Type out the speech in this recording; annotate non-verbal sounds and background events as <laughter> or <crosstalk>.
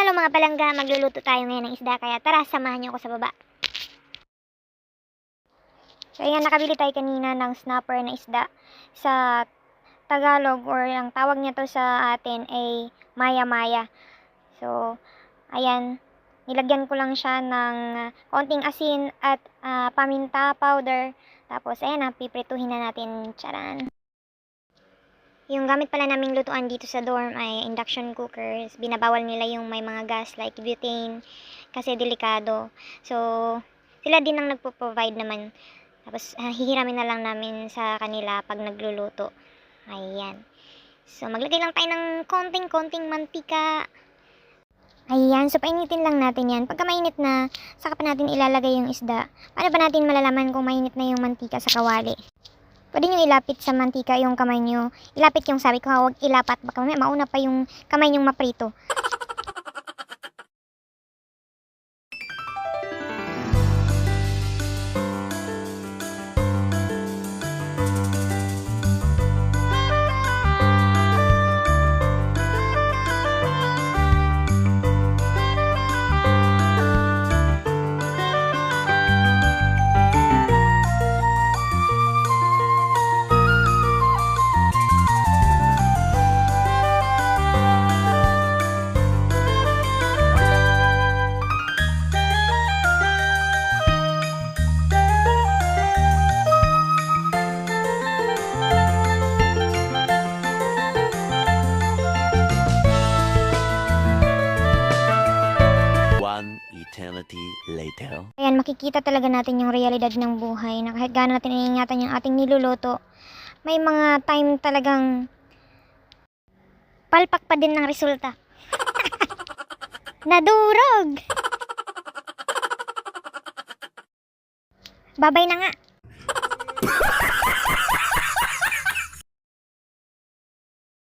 Hello mga palangga, magluluto tayo ngayon ng isda kaya tara samahan niyo ako sa baba. So ayan, nakabili tayo kanina ng snapper na isda sa Tagalog or ang tawag niya to sa atin ay maya-maya. So, ayan, nilagyan ko lang siya ng ah, konting asin at ah, paminta powder. Tapos, ayan na, piprituhin na natin. Charan! Yung gamit pala naming lutuan dito sa dorm ay induction cookers. Binabawal nila yung may mga gas like butane kasi delikado. So, sila din ang nagpo-provide naman. Tapos, ah, hihiramin na lang namin sa kanila pag nagluluto. Ayan. So, maglagay lang tayo ng konting-konting mantika. Ayan. So, painitin lang natin yan. Pagka mainit na, saka pa natin ilalagay yung isda. Paano ba natin malalaman kung mainit na yung mantika sa kawali? Pwede nyo ilapit sa mantika yung kamay nyo. Ilapit yung sabi ko, huwag ilapat. Baka mamaya mauna pa yung kamay nyong maprito. Eternity later. Ayan, makikita talaga natin yung realidad ng buhay na kahit gaano natin iniingatan yung ating niluluto, may mga time talagang palpak pa din ng resulta. <laughs> Nadurog! Babay na nga!